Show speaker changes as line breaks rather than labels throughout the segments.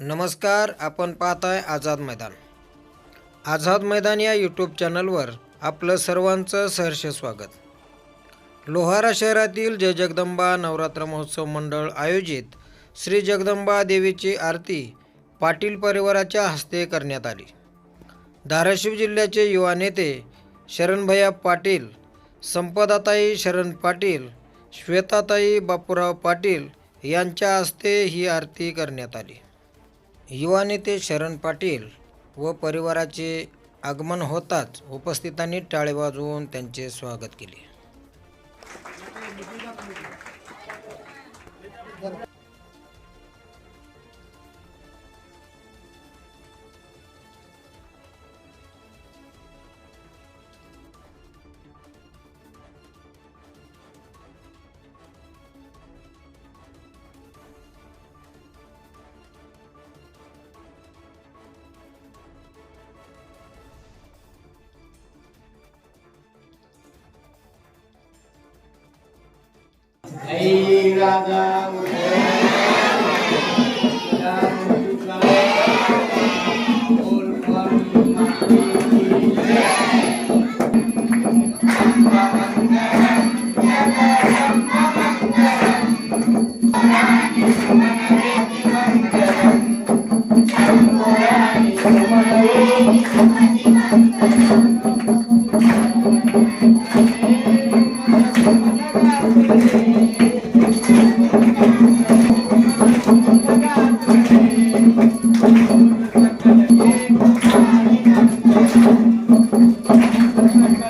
नमस्कार आपण पाहत आहे आझाद मैदान. आझाद मैदान या यूट्यूब चॅनलवर आपलं सर्वांचं सहर्ष स्वागत. लोहारा शहरातील जय जगदंबा नवरात्र महोत्सव मंडळ आयोजित श्री जगदंबा देवीची आरती पाटील परिवाराच्या हस्ते करण्यात आली. धाराशिव जिल्ह्याचे युवा नेते शरणभैया पाटील संपदाताई शरण पाटील श्वेताताई बापूराव पाटील यांच्या हस्ते ही आरती करण्यात आली. युवा नेते शरण पाटील व परिवाराचे आगमन होताच उपस्थितांनी टाळे वाजवून त्यांचे स्वागत केले.
राजा Thank you.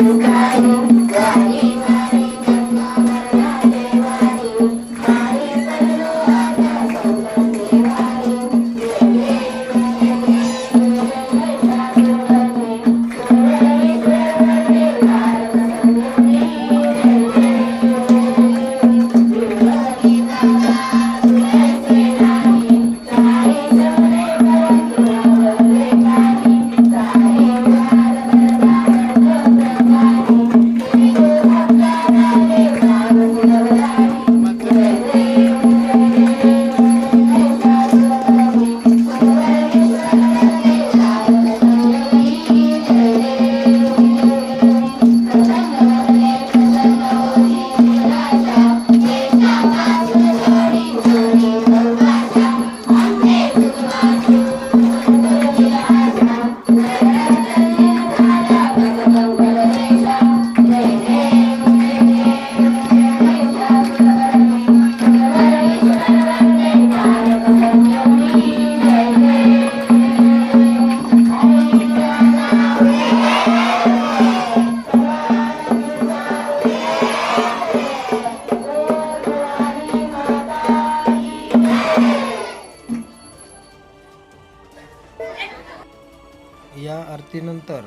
you got me. या आरतीनंतर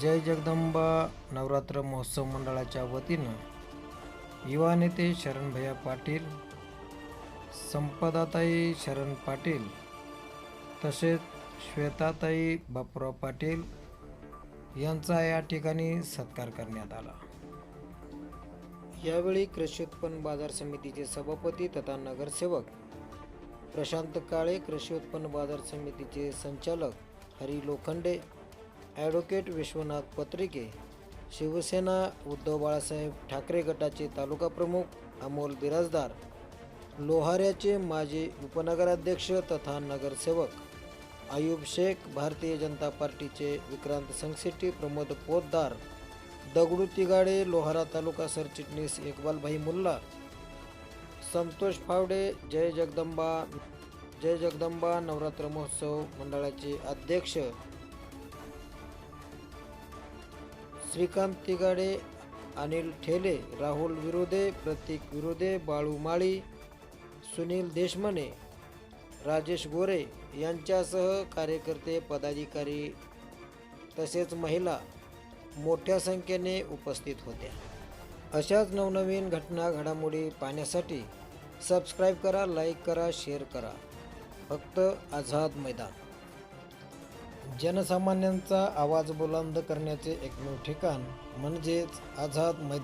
जय जगदंबा नवरात्र महोत्सव मंडळाच्या वतीनं
युवा नेते शरणभैया पाटील संपदाताई शरण पाटील तसेच श्वेताताई बापूराव पाटील यांचा या ठिकाणी सत्कार करण्यात आला. यावेळी कृषी उत्पन्न बाजार समितीचे सभापती तथा नगरसेवक प्रशांत काळे कृषी उत्पन्न बाजार समितीचे संचालक हरी लोखंडे ॲडव्होकेट विश्वनाथ पत्रिके शिवसेना उद्धव बाळासाहेब ठाकरे गटाचे तालुका प्रमुख अमोल बिराजदार लोहाऱ्याचे माजी उपनगराध्यक्ष तथा नगरसेवक आयुब शेख भारतीय जनता पार्टीचे विक्रांत संगसिटी प्रमोद पोतदार दगडू तिगाडे लोहारा तालुका सरचिटणीस इकबालभाई मुल्ला संतोष फावडे जय जगदंबा जय जगदंबा नवरात्र महोत्सव मंडळाचे अध्यक्ष श्रीकांत तिगाडे अनिल ठेले राहुल विरोधे प्रतीक विरोधे बाळू माळी सुनील देशमने राजेश गोरे यांच्यासह कार्यकर्ते पदाधिकारी तसेच महिला मोठ्या संख्येने उपस्थित होत्या. अशाच नवनवीन घटना घडामोडी पाहण्यासाठी सबस्क्राईब करा लाईक करा शेअर करा. फक्त आझाद मैदान. जनसामान्यांचा आवाज बुलंद करण्याचे एकमेव ठिकाण म्हणजेच आझाद मैदान.